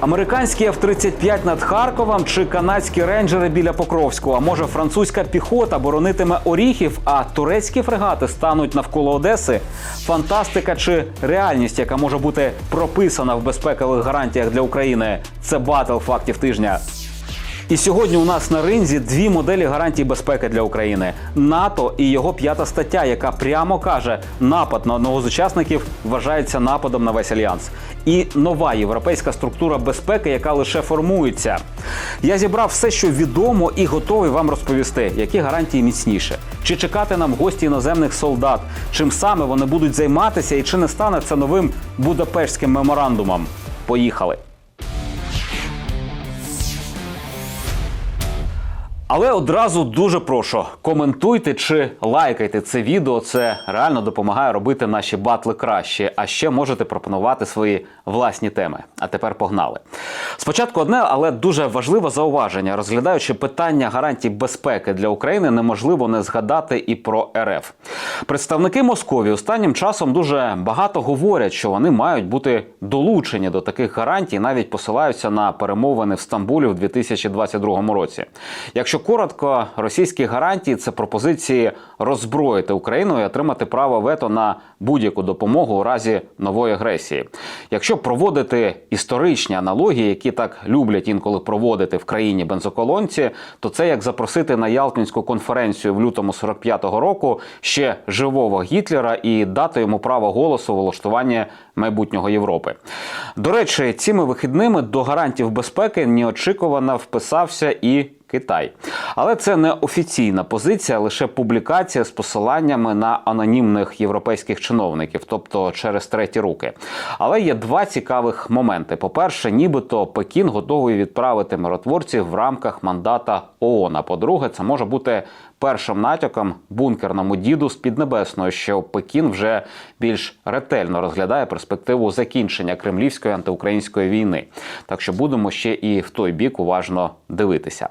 Американський F-35 над Харковом чи канадські рейнджери біля Покровського. А може французька піхота боронитиме оріхів, а турецькі фрегати стануть навколо Одеси. Фантастика чи реальність, яка може бути прописана в безпекових гарантіях для України. Це батл фактів тижня. І сьогодні у нас на ринзі дві моделі гарантій безпеки для України: НАТО і його п'ята стаття, яка прямо каже, напад на одного з учасників вважається нападом на весь альянс. І нова європейська структура безпеки, яка лише формується. Я зібрав все, що відомо, і готовий вам розповісти, які гарантії міцніше, чи чекати нам гості іноземних солдат, чим саме вони будуть займатися, і чи не стане це новим Будапештським меморандумом. Поїхали. Але одразу дуже прошу коментуйте чи лайкайте це відео. Це реально допомагає робити наші батли краще. А ще можете пропонувати свої власні теми. А тепер погнали. Спочатку одне, але дуже важливе зауваження. Розглядаючи питання гарантій безпеки для України, неможливо не згадати і про РФ. Представники Московії останнім часом дуже багато говорять, що вони мають бути долучені до таких гарантій, навіть посилаються на перемовини в Стамбулі в 2022 році. Якщо коротко, російські гарантії це пропозиції роззброїти Україну і отримати право вето на будь-яку допомогу у разі нової агресії. Якщо проводити історичні аналогії, які так люблять інколи проводити в країні бензоколонці, то це як запросити на Ялтинську конференцію в лютому 45-го року ще живого Гітлера і дати йому право голосу в влаштуванні майбутнього Європи. До речі, цими вихідними до гарантів безпеки неочікувано вписався і Китай. Але це не офіційна позиція, лише публікація з посиланнями на анонімних європейських чиновників, тобто через треті руки. Але є два цікавих моменти: по-перше, нібито Пекін готовий відправити миротворців в рамках мандата ООН. А По-друге, це може бути першим натяком бункерному діду з Піднебесної, що Пекін вже більш ретельно розглядає перспективу закінчення кремлівської антиукраїнської війни. Так що будемо ще і в той бік уважно дивитися.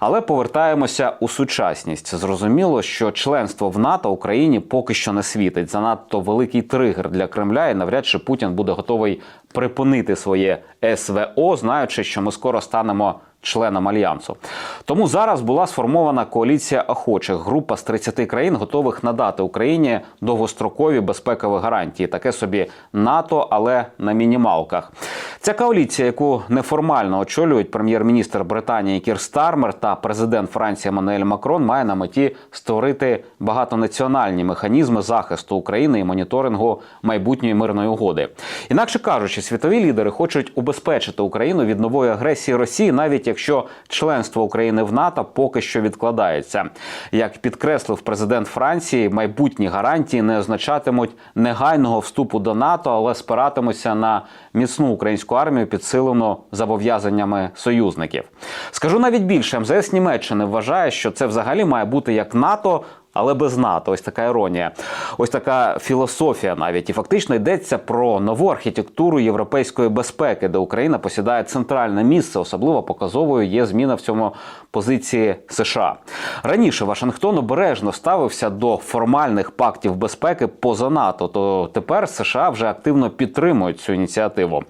Але повертаємося у сучасність. Зрозуміло, що членство в НАТО Україні поки що не світить. Занадто великий тригер для Кремля, і навряд чи Путін буде готовий припинити своє СВО, знаючи, що ми скоро станемо членом альянсу. Тому зараз була сформована коаліція охочих. Група з 30 країн готових надати Україні довгострокові безпекові гарантії. Таке собі НАТО, але на мінімалках. Ця коаліція, яку неформально очолюють прем'єр-міністр Британії Кір Стармер та президент Франції Еммануель Макрон, має на меті створити багатонаціональні механізми захисту України і моніторингу майбутньої мирної угоди. Інакше кажучи, світові лідери хочуть убезпечити Україну від нової агресії Росії, навіть якщо членство України в НАТО поки що відкладається. Як підкреслив президент Франції, майбутні гарантії не означатимуть негайного вступу до НАТО, але спиратимуться на міцну українську армію, підсилену зобов'язаннями союзників. Скажу навіть більше, МЗС Німеччини вважає, що це взагалі має бути як НАТО. Але без НАТО, ось така іронія, ось така філософія навіть і фактично йдеться про нову архітектуру європейської безпеки, де Україна посідає центральне місце. Особливо показовою є зміна в цьому позиції США. Раніше Вашингтон обережно ставився до формальних пактів безпеки поза НАТО. То тепер США вже активно підтримують цю ініціативу.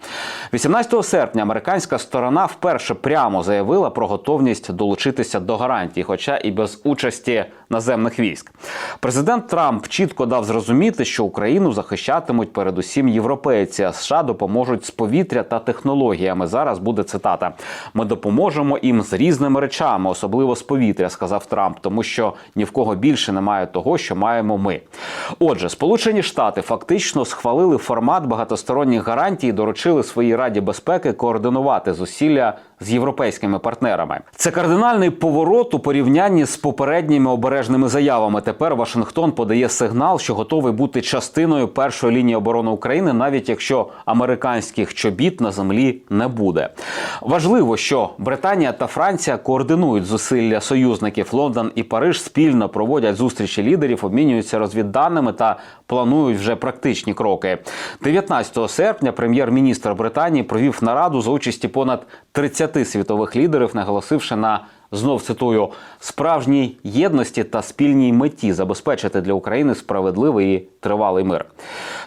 18 серпня американська сторона вперше прямо заявила про готовність долучитися до гарантій, хоча і без участі наземних військ. Президент Трамп чітко дав зрозуміти, що Україну захищатимуть передусім європейці. а США допоможуть з повітря та технологіями. Зараз буде цитата: ми допоможемо їм з різними речами, особливо з повітря, сказав Трамп, тому що ні в кого більше немає того, що маємо ми. Отже, Сполучені Штати фактично схвалили формат багатосторонніх гарантій, і доручили своїй раді безпеки координувати зусилля з європейськими партнерами. Це кардинальний поворот у порівнянні з попередніми обережними заявами. Тепер Вашингтон подає сигнал, що готовий бути частиною першої лінії оборони України, навіть якщо американських чобіт на землі не буде. Важливо, що Британія та Франція координують зусилля союзників. Лондон і Париж спільно проводять зустрічі лідерів, обмінюються розвідданими та планують вже практичні кроки. 19 серпня прем'єр-міністр Британії провів нараду за участі понад 30 світових лідерів, наголосивши на знов цитую справжній єдності та спільній меті забезпечити для України справедливий і тривалий мир.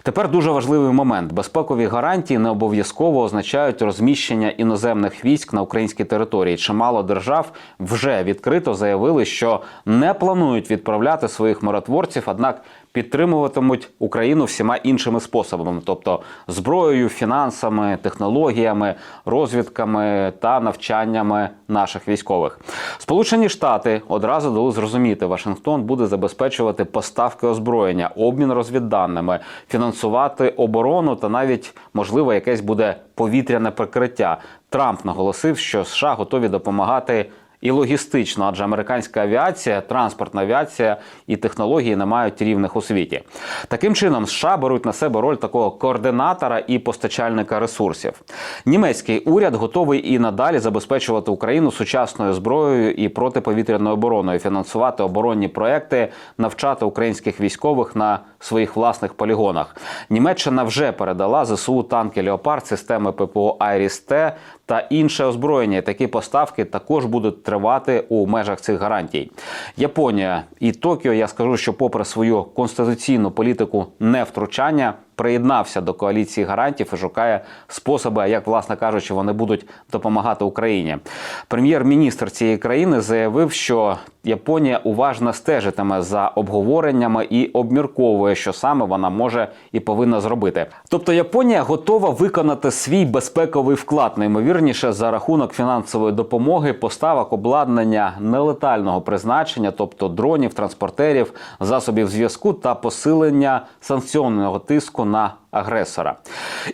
Тепер дуже важливий момент: безпекові гарантії не обов'язково означають розміщення іноземних військ на українській території. Чимало держав вже відкрито заявили, що не планують відправляти своїх миротворців, однак підтримуватимуть Україну всіма іншими способами, тобто зброєю, фінансами, технологіями, розвідками та навчаннями наших військових. Сполучені Штати одразу дали зрозуміти, Вашингтон буде забезпечувати поставки озброєння, обмін розвідданими, фінансувати оборону та навіть можливо якесь буде повітряне прикриття. Трамп наголосив, що США готові допомагати. І логістично, адже американська авіація, транспортна авіація і технології не мають рівних у світі. Таким чином, США беруть на себе роль такого координатора і постачальника ресурсів. Німецький уряд готовий і надалі забезпечувати Україну сучасною зброєю і протиповітряною обороною, фінансувати оборонні проекти, навчати українських військових на своїх власних полігонах. Німеччина вже передала ЗСУ танки Леопард, системи ППО Айріс-Т та інше озброєння. Такі поставки також будуть тривати у межах цих гарантій. Японія і Токіо, я скажу, що попри свою конституційну політику невтручання. Приєднався до коаліції гарантів і шукає способи, як власне кажучи, вони будуть допомагати Україні. Прем'єр-міністр цієї країни заявив, що Японія уважно стежитиме за обговореннями і обмірковує, що саме вона може і повинна зробити. Тобто Японія готова виконати свій безпековий вклад, наймовірніше за рахунок фінансової допомоги, поставок обладнання нелетального призначення, тобто дронів, транспортерів, засобів зв'язку та посилення санкціонного тиску на агресора.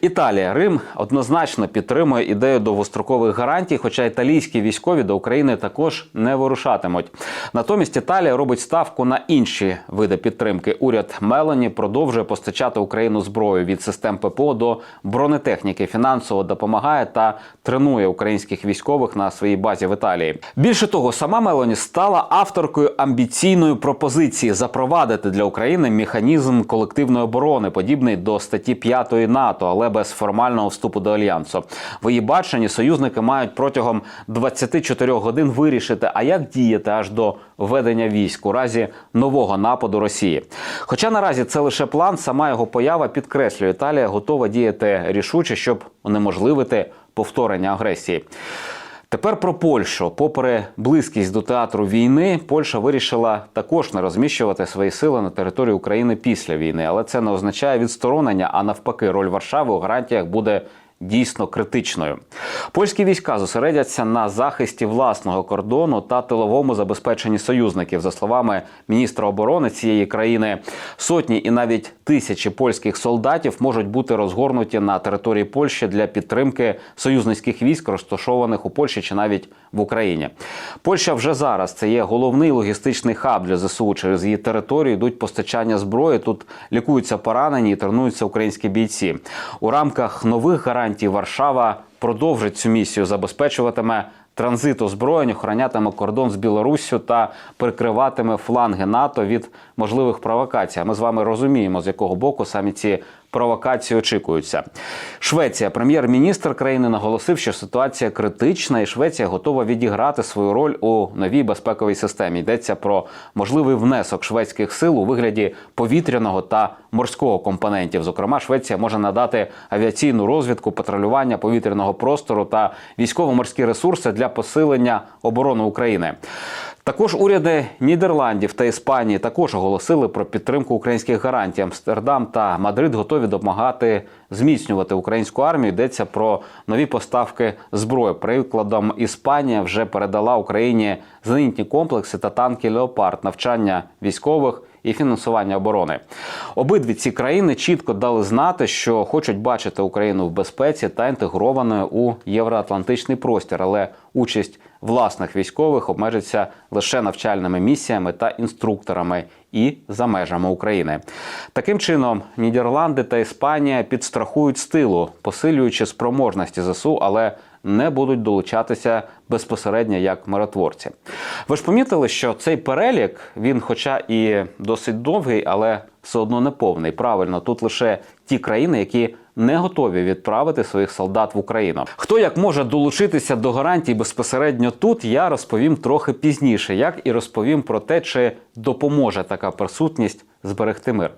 Італія Рим однозначно підтримує ідею довгострокових гарантій, хоча італійські військові до України також не вирушатимуть. Натомість Італія робить ставку на інші види підтримки. Уряд Мелані продовжує постачати Україну зброю від систем ППО до бронетехніки, фінансово допомагає та тренує українських військових на своїй базі в Італії. Більше того, сама Мелані стала авторкою амбіційної пропозиції запровадити для України механізм колективної оборони, подібний до статті 5 НАТО, але без формального вступу до альянсу. В її баченні союзники мають протягом 24 годин вирішити, а як діяти аж до введення військ у разі нового нападу Росії. Хоча наразі це лише план, сама його поява підкреслює, Італія готова діяти рішуче, щоб унеможливити повторення агресії. Тепер про Польщу. Попри близькість до театру війни, Польща вирішила також не розміщувати свої сили на території України після війни, але це не означає відсторонення, а навпаки, роль Варшави у гарантіях буде. Дійсно критичною. Польські війська зосередяться на захисті власного кордону та тиловому забезпеченні союзників. За словами міністра оборони цієї країни, сотні і навіть тисячі польських солдатів можуть бути розгорнуті на території Польщі для підтримки союзницьких військ, розташованих у Польщі чи навіть в Україні. Польща вже зараз це є головний логістичний хаб для ЗСУ. Через її територію йдуть постачання зброї. Тут лікуються поранені і тренуються українські бійці. У рамках нових гарантій Варшава продовжить цю місію, забезпечуватиме транзит озброєнь, охоронятиме кордон з Білоруссю та прикриватиме фланги НАТО від можливих провокацій. Ми з вами розуміємо, з якого боку самі ці провокації очікуються. Швеція, прем'єр-міністр країни, наголосив, що ситуація критична, і Швеція готова відіграти свою роль у новій безпековій системі. Йдеться про можливий внесок шведських сил у вигляді повітряного та морського компонентів. Зокрема, Швеція може надати авіаційну розвідку, патрулювання повітряного простору та військово-морські ресурси для посилення оборони України. Також уряди Нідерландів та Іспанії також оголосили про підтримку українських гарантій. Амстердам та Мадрид готові допомагати зміцнювати українську армію. Йдеться про нові поставки зброї. Прикладом Іспанія вже передала Україні зенітні комплекси та танки Леопард, навчання військових. І фінансування оборони обидві ці країни чітко дали знати, що хочуть бачити Україну в безпеці та інтегрованою у євроатлантичний простір, але участь власних військових обмежиться лише навчальними місіями та інструкторами і за межами України. Таким чином, Нідерланди та Іспанія підстрахують стилу, посилюючи спроможності ЗСУ, але не будуть долучатися безпосередньо як миротворці. Ви ж помітили, що цей перелік він, хоча і досить довгий, але все одно не повний. Правильно, тут лише ті країни, які не готові відправити своїх солдат в Україну. Хто як може долучитися до гарантій безпосередньо тут, я розповім трохи пізніше, як і розповім про те, чи допоможе така присутність зберегти мир.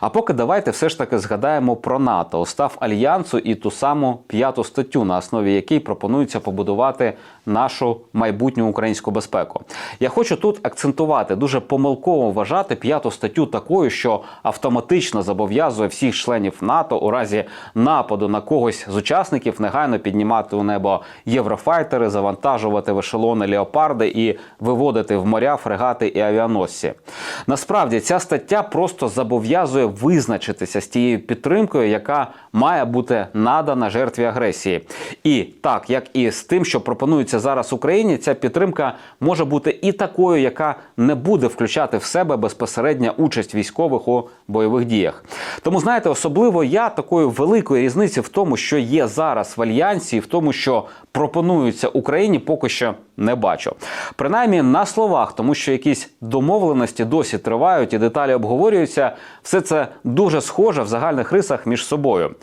А поки давайте все ж таки згадаємо про НАТО, устав альянсу і ту саму п'яту статтю, на основі якій пропонується побудувати нашу майбутню українську безпеку. Я хочу тут акцентувати дуже помилково вважати п'яту статтю такою, що автоматично зобов'язує всіх членів НАТО у разі нападу на когось з учасників негайно піднімати у небо єврофайтери, завантажувати в ешелони леопарди і виводити в моря фрегати і авіаносці. Насправді ця стаття просто зобов'язує визначитися з тією підтримкою, яка має бути надана жертві агресії. І так як і з тим, що пропонується зараз Україні, ця підтримка може бути і такою, яка не буде включати в себе безпосередня участь військових у бойових діях. Тому знаєте, особливо я такої великої різниці в тому, що є зараз в альянсі, і в тому, що пропонується Україні, поки що не бачу. Принаймні на словах, тому що якісь домовленості досі тривають і деталі обговорюються. Все це дуже схоже в загальних рисах між собою.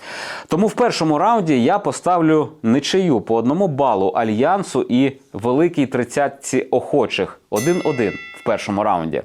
Тому в першому раунді я поставлю ничию по одному балу альянсу і великій тридцятці охочих 1-1 в першому раунді.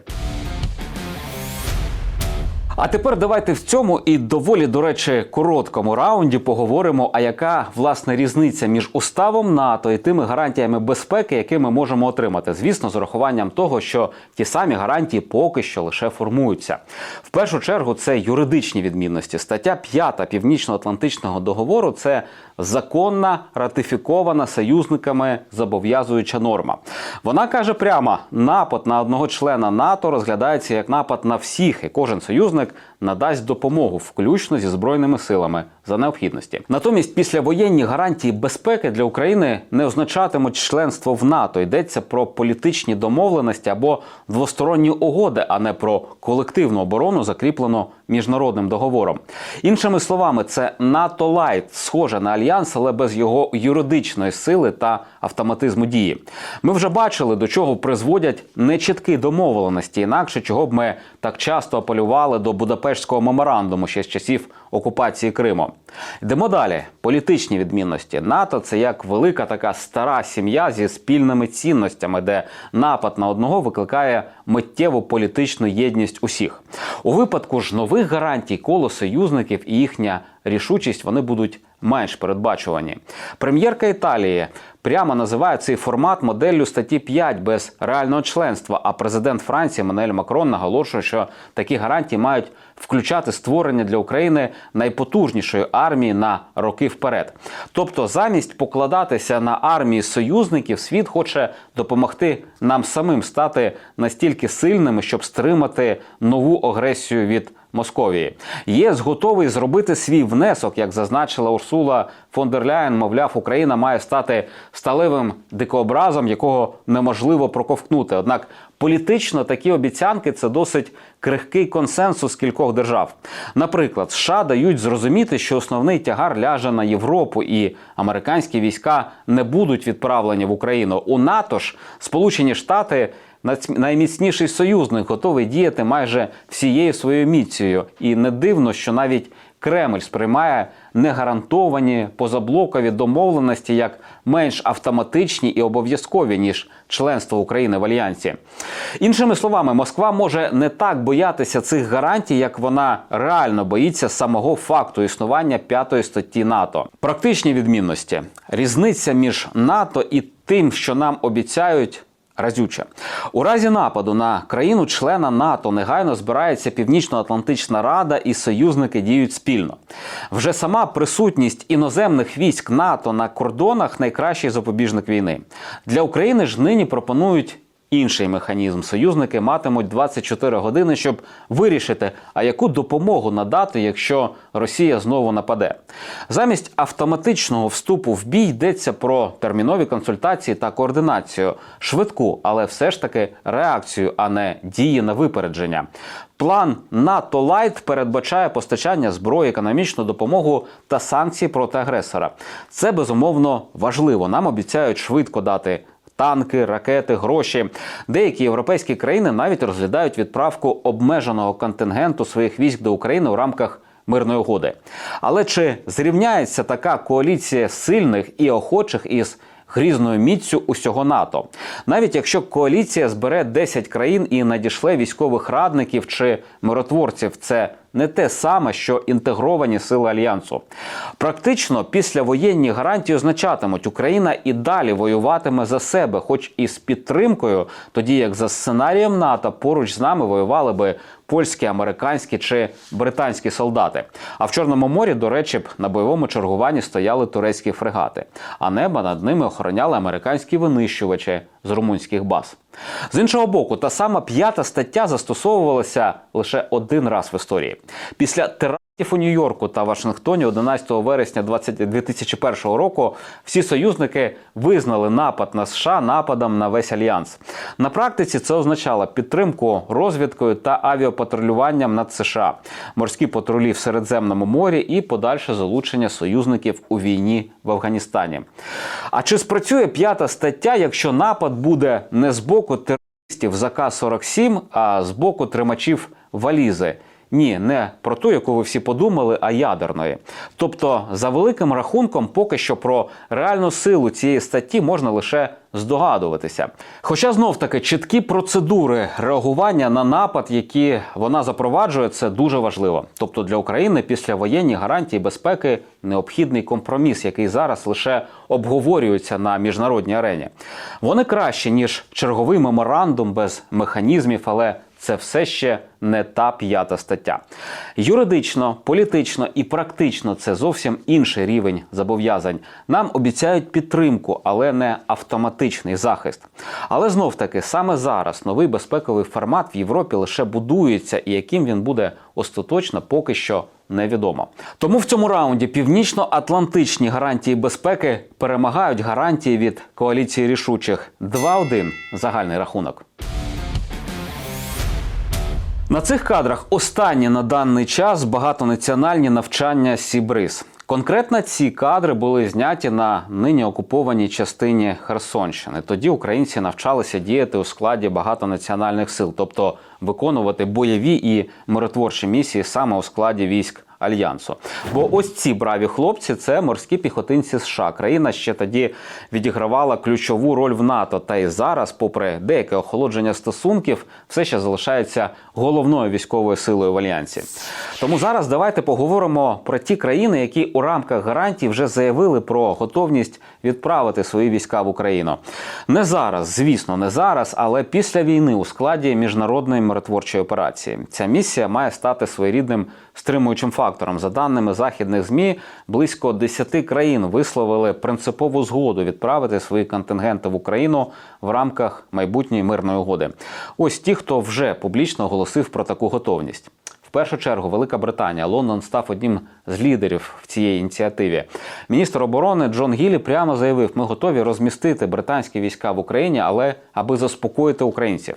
А тепер давайте в цьому і доволі, до речі, короткому раунді поговоримо, а яка власне різниця між уставом НАТО і тими гарантіями безпеки, які ми можемо отримати. Звісно, з урахуванням того, що ті самі гарантії поки що лише формуються. В першу чергу це юридичні відмінності. Стаття 5 Північно-Атлантичного договору це законна ратифікована союзниками зобов'язуюча норма. Вона каже прямо: напад на одного члена НАТО розглядається як напад на всіх, і кожен союзник надасть допомогу, включно зі збройними силами за необхідності. Натомість, післявоєнні гарантії безпеки для України не означатимуть членство в НАТО. Йдеться про політичні домовленості або двосторонні угоди, а не про колективну оборону, закріплену міжнародним договором. Іншими словами, це НАТО Лайт, схоже на альянс, але без його юридичної сили та автоматизму дії. Ми вже бачили, до чого призводять нечіткі домовленості, інакше чого б ми так часто апелювали до Будапештського меморандуму ще з часів окупації Криму. Йдемо далі. Політичні відмінності НАТО це як велика така стара сім'я зі спільними цінностями, де напад на одного викликає миттєву політичну єдність усіх. У випадку ж нових гарантій коло союзників і їхня рішучість вони будуть менш передбачувані. Прем'єрка Італії прямо називає цей формат моделлю статті 5 без реального членства. А президент Франції Мануель Макрон наголошує, що такі гарантії мають включати створення для України найпотужнішої армії на роки вперед. Тобто, замість покладатися на армії союзників, світ хоче допомогти нам самим стати настільки сильними, щоб стримати нову агресію від. Московії ЄС готовий зробити свій внесок, як зазначила Урсула фон дер Ляєн, Мовляв, Україна має стати сталевим дикообразом, якого неможливо проковтнути. Однак політично такі обіцянки це досить крихкий консенсус кількох держав. Наприклад, США дають зрозуміти, що основний тягар ляже на Європу, і американські війська не будуть відправлені в Україну. У НАТО ж Сполучені Штати найміцніший союзник готовий діяти майже всією своєю міцією. І не дивно, що навіть Кремль сприймає негарантовані позаблокові домовленості як менш автоматичні і обов'язкові ніж членство України в альянсі. Іншими словами, Москва може не так боятися цих гарантій, як вона реально боїться самого факту існування п'ятої статті НАТО. Практичні відмінності різниця між НАТО і тим, що нам обіцяють разюча. У разі нападу на країну-члена НАТО негайно збирається Північно-Атлантична Рада і союзники діють спільно. Вже сама присутність іноземних військ НАТО на кордонах найкращий запобіжник війни. Для України ж нині пропонують. Інший механізм союзники матимуть 24 години, щоб вирішити, а яку допомогу надати, якщо Росія знову нападе. Замість автоматичного вступу в бій йдеться про термінові консультації та координацію, швидку, але все ж таки реакцію, а не дії на випередження. План НАТО Лайт передбачає постачання зброї, економічну допомогу та санкції проти агресора. Це безумовно важливо. Нам обіцяють швидко дати танки, ракети, гроші. Деякі європейські країни навіть розглядають відправку обмеженого контингенту своїх військ до України у рамках мирної угоди. Але чи зрівняється така коаліція сильних і охочих із грізною міцю усього НАТО. Навіть якщо коаліція збере 10 країн і надішле військових радників чи миротворців, це не те саме, що інтегровані сили альянсу. Практично післявоєнні гарантії означатимуть, Україна і далі воюватиме за себе, хоч і з підтримкою, тоді як за сценарієм НАТО поруч з нами воювали би польські, американські чи британські солдати. А в Чорному морі, до речі, б на бойовому чергуванні стояли турецькі фрегати, а небо над ними охороняли американські винищувачі з румунських баз. З іншого боку, та сама п'ята стаття застосовувалася лише один раз в історії. Після терактів у Нью-Йорку та Вашингтоні 11 вересня 20 2001 року всі союзники визнали напад на США нападом на весь альянс. На практиці це означало підтримку розвідкою та авіапатрулюванням над США, морські патрулі в Середземному морі і подальше залучення союзників у війні в Афганістані. А чи спрацює п'ята стаття, якщо напад буде не з боку терористів з АК-47, а з боку тримачів валізи? Ні, не про ту, яку ви всі подумали, а ядерної. Тобто, за великим рахунком, поки що про реальну силу цієї статті можна лише здогадуватися. Хоча знов таки чіткі процедури реагування на напад, які вона запроваджує, це дуже важливо. Тобто для України після воєнні гарантії безпеки необхідний компроміс, який зараз лише обговорюється на міжнародній арені. Вони кращі ніж черговий меморандум без механізмів, але це все ще не та п'ята стаття. Юридично, політично і практично це зовсім інший рівень зобов'язань. Нам обіцяють підтримку, але не автоматичний захист. Але знов таки саме зараз новий безпековий формат в Європі лише будується, і яким він буде остаточно, поки що. Невідомо тому в цьому раунді північно-атлантичні гарантії безпеки перемагають гарантії від коаліції рішучих 2-1 загальний рахунок. На цих кадрах останні на даний час багатонаціональні навчання Сібриз. Конкретно ці кадри були зняті на нині окупованій частині Херсонщини. Тоді українці навчалися діяти у складі багатонаціональних сил, тобто виконувати бойові і миротворчі місії саме у складі військ альянсу. Бо ось ці браві хлопці це морські піхотинці США. Країна ще тоді відігравала ключову роль в НАТО. Та й зараз, попри деяке охолодження стосунків, все ще залишається головною військовою силою в альянсі. Тому зараз давайте поговоримо про ті країни, які у рамках гарантій вже заявили про готовність відправити свої війська в Україну. Не зараз, звісно, не зараз, але після війни у складі міжнародної миротворчої операції. Ця місія має стати своєрідним стримуючим фактором. За даними західних змі, близько 10 країн висловили принципову згоду відправити свої контингенти в Україну в рамках майбутньої мирної угоди. Ось ті, хто вже публічно оголосив про таку готовність. В першу чергу Велика Британія Лондон став одним з лідерів в цій ініціативі. Міністр оборони Джон Гілі прямо заявив: ми готові розмістити британські війська в Україні, але аби заспокоїти українців.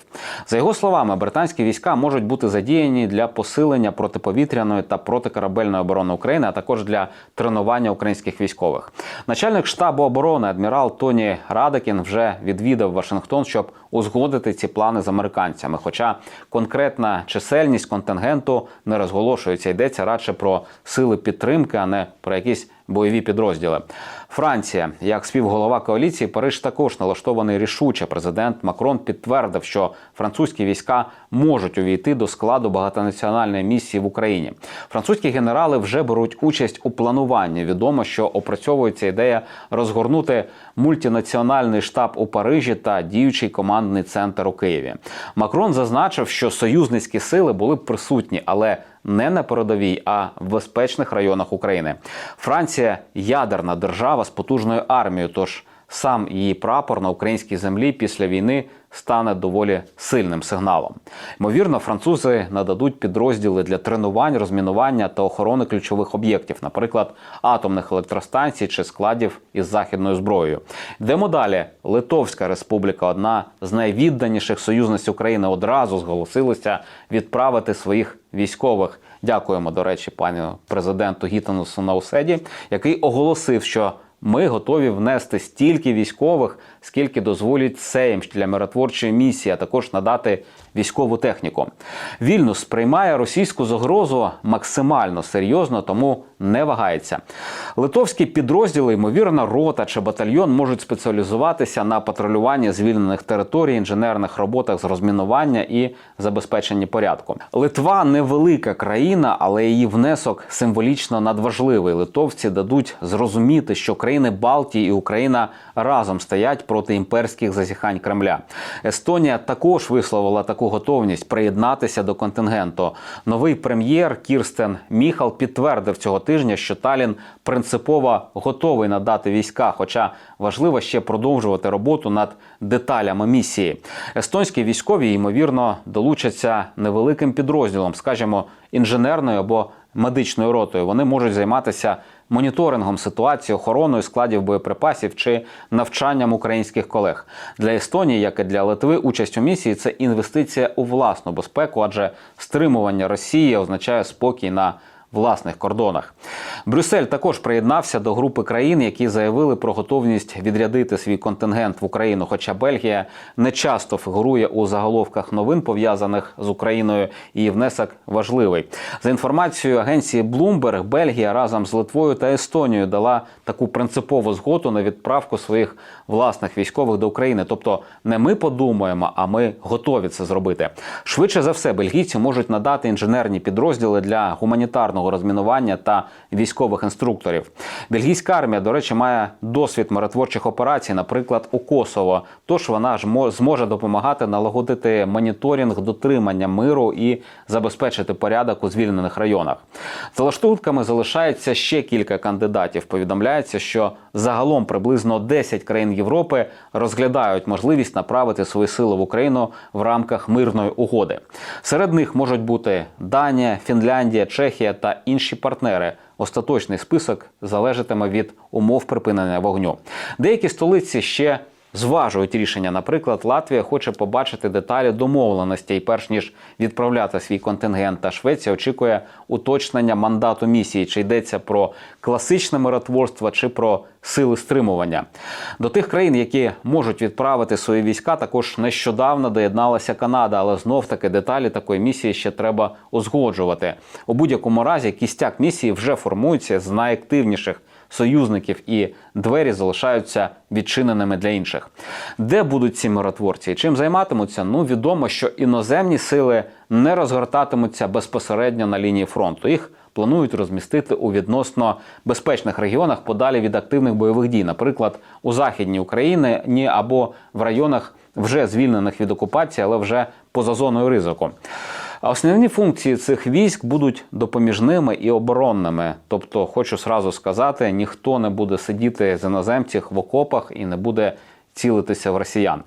За його словами, британські війська можуть бути задіяні для посилення протиповітряної та протикорабельної оборони України, а також для тренування українських військових. Начальник штабу оборони адмірал Тоні Радакін вже відвідав Вашингтон, щоб узгодити ці плани з американцями. Хоча конкретна чисельність контингенту не розголошується, йдеться радше про сили підтримки, а не про якісь бойові підрозділи. Франція, як співголова коаліції, Париж також налаштований рішуче. Президент Макрон підтвердив, що французькі війська можуть увійти до складу багатонаціональної місії в Україні. Французькі генерали вже беруть участь у плануванні. Відомо, що опрацьовується ідея розгорнути мультинаціональний штаб у Парижі та діючий командний центр у Києві. Макрон зазначив, що союзницькі сили були б присутні, але не на передовій, а в безпечних районах України. Франція ядерна держава з потужною армією. Тож сам її прапор на українській землі після війни стане доволі сильним сигналом. Ймовірно, французи нададуть підрозділи для тренувань, розмінування та охорони ключових об'єктів, наприклад, атомних електростанцій чи складів із західною зброєю. Йдемо далі. Литовська республіка, одна з найвідданіших союзниць України, одразу зголосилася відправити своїх військових. Дякуємо, до речі, пану президенту Гітанусу Науседі, який оголосив, що Ми готові внести стільки військових, скільки дозволить Сейм для миротворчої місії, а також надати військову техніку. Вільнюс сприймає російську загрозу максимально серйозно, тому не вагається. Литовські підрозділи, ймовірно, рота чи батальйон можуть спеціалізуватися на патрулюванні звільнених територій, інженерних роботах з розмінування і забезпеченні порядку. Литва невелика країна, але її внесок символічно надважливий. Литовці дадуть зрозуміти, що країни Балтії і Україна разом стоять проти імперських зазіхань Кремля. Естонія також висловила таку готовність приєднатися до контингенту. Новий прем'єр Кірстен Міхал підтвердив цього тижня, що Талін принципово готовий надати війська, хоча важливо ще продовжувати роботу над деталями місії. Естонські військові ймовірно долучаться невеликим підрозділом, скажімо, інженерною або медичною ротою. Вони можуть займатися моніторингом ситуації, охороною складів боєприпасів чи навчанням українських колег для Естонії, як і для Литви, участь у місії це інвестиція у власну безпеку, адже стримування Росії означає спокій на власних кордонах. Брюссель також приєднався до групи країн, які заявили про готовність відрядити свій контингент в Україну. Хоча Бельгія не часто фігурує у заголовках новин, пов'язаних з Україною, її внесок важливий. За інформацією агенції Bloomberg, Бельгія разом з Литвою та Естонією дала таку принципову згоду на відправку своїх власних військових до України. Тобто, не ми подумаємо, а ми готові це зробити. Швидше за все, бельгійці можуть надати інженерні підрозділи для гуманітарного розмінування та військових інструкторів. Бельгійська армія, до речі, має досвід миротворчих операцій, наприклад, у Косово. Тож вона ж зможе допомагати налагодити моніторинг дотримання миру і забезпечити порядок у звільнених районах. За лаштунками залишається ще кілька кандидатів. Повідомляється, що загалом приблизно 10 країн Європи розглядають можливість направити свої сили в Україну в рамках мирної угоди. Серед них можуть бути Данія, Фінляндія, Чехія та інші партнери. Остаточний список залежатиме від умов припинення вогню. Деякі столиці ще зважують рішення. Наприклад, Латвія хоче побачити деталі домовленостей, перш ніж відправляти свій контингент. Та Швеція очікує уточнення мандату місії, чи йдеться про класичне миротворство, чи про сили стримування. До тих країн, які можуть відправити свої війська, також нещодавно доєдналася Канада, але знов таки деталі такої місії ще треба узгоджувати. У будь-якому разі кістяк місії вже формується з найактивніших союзників, і двері залишаються відчиненими для інших. Де будуть ці миротворці чим займатимуться? Ну відомо, що іноземні сили не розгортатимуться безпосередньо на лінії фронту. Їх планують розмістити у відносно безпечних регіонах подалі від активних бойових дій, наприклад, у західній Україні або в районах вже звільнених від окупації, але вже поза зоною ризику. А Основні функції цих військ будуть допоміжними і оборонними. Тобто, хочу сразу сказати, ніхто не буде сидіти з іноземців в окопах і не буде цілитися в росіян.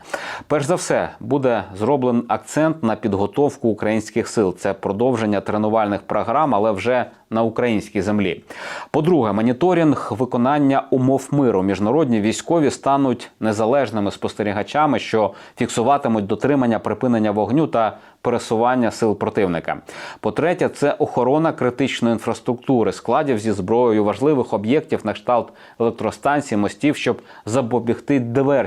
Перш за все, буде зроблений акцент на підготовку українських сил. Це продовження тренувальних програм, але вже на українській землі. По-друге, моніторинг виконання умов миру. Міжнародні військові стануть незалежними спостерігачами, що фіксуватимуть дотримання припинення вогню та пересування сил противника. По-третє, це охорона критичної інфраструктури, складів зі зброєю, важливих об'єктів на кшталт електростанцій, мостів, щоб запобігти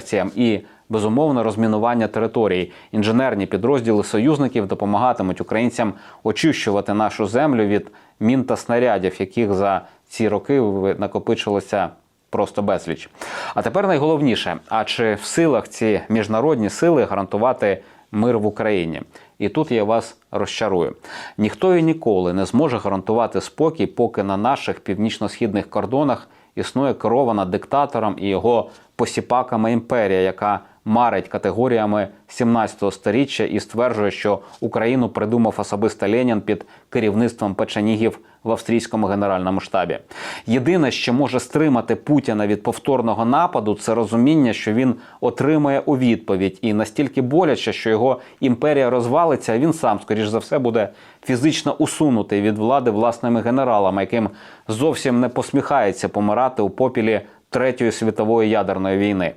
диверсіям і. Безумовно, розмінування територій. Інженерні підрозділи союзників допомагатимуть українцям очищувати нашу землю від мін та снарядів, яких за ці роки накопичилося просто безліч. А тепер найголовніше: а чи в силах ці міжнародні сили гарантувати мир в Україні? І тут я вас розчарую. Ніхто і ніколи не зможе гарантувати спокій, поки на наших північно-східних кордонах існує керована диктатором і його посіпаками імперія, яка марить категоріями 17 століття і стверджує, що Україну придумав особисто Ленін під керівництвом печенігів в австрійському генеральному штабі. Єдине, що може стримати Путіна від повторного нападу, це розуміння, що він отримає у відповідь, і настільки боляче, що його імперія розвалиться, він сам, скоріш за все, буде фізично усунутий від влади власними генералами, яким зовсім не посміхається помирати у попілі Третьої світової ядерної війни.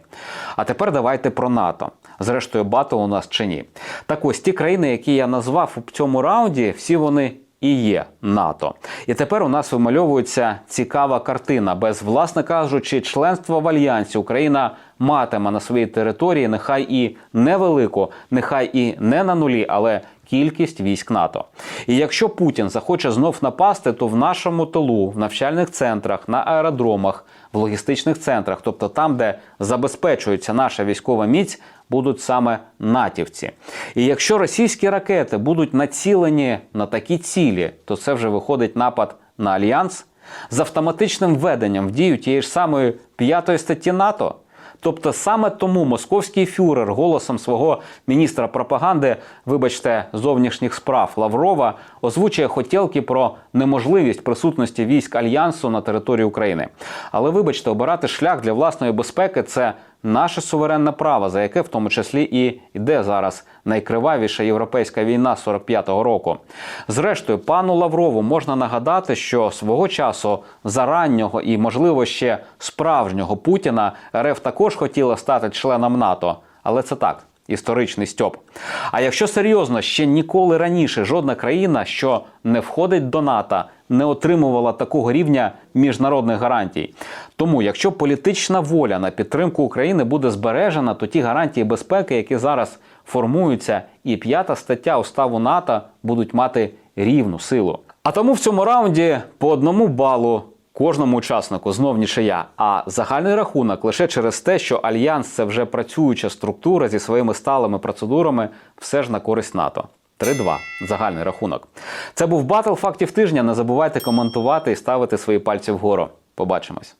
А тепер давайте про НАТО. Зрештою, батл у нас чи ні. Так ось ті країни, які я назвав у цьому раунді, всі вони і є НАТО. І тепер у нас вимальовується цікава картина. Без, власне кажучи, членства в альянсі Україна матиме на своїй території нехай і невелику, нехай і не на нулі, але кількість військ НАТО. І якщо Путін захоче знов напасти, то в нашому тилу, в навчальних центрах, на аеродромах, в логістичних центрах, тобто там, де забезпечується наша військова міць, будуть саме натівці. І якщо російські ракети будуть націлені на такі цілі, то це вже виходить напад на альянс з автоматичним введенням в дію тієї ж самої п'ятої статті НАТО. Тобто саме тому московський фюрер голосом свого міністра пропаганди, вибачте, зовнішніх справ Лаврова, озвучує хотілки про неможливість присутності військ альянсу на території України. Але вибачте, обирати шлях для власної безпеки це наше суверенне право, за яке в тому числі і йде зараз найкривавіша європейська війна 45-го року. Зрештою, пану Лаврову можна нагадати, що свого часу зараннього і, можливо, ще справжнього Путіна РФ також хотіла стати членом НАТО, але це так. Історичний стьоп. А якщо серйозно, ще ніколи раніше жодна країна, що не входить до НАТО, не отримувала такого рівня міжнародних гарантій. Тому, якщо політична воля на підтримку України буде збережена, то ті гарантії безпеки, які зараз формуються, і п'ята стаття уставу НАТО будуть мати рівну силу. А тому в цьому раунді по одному балу кожному учаснику знов нічия. А загальний рахунок лише через те, що альянс це вже працююча структура зі своїми сталими процедурами, все ж на користь НАТО. 3-2. Загальний рахунок. Це був батл фактів тижня. Не забувайте коментувати і ставити свої пальці вгору. Побачимось.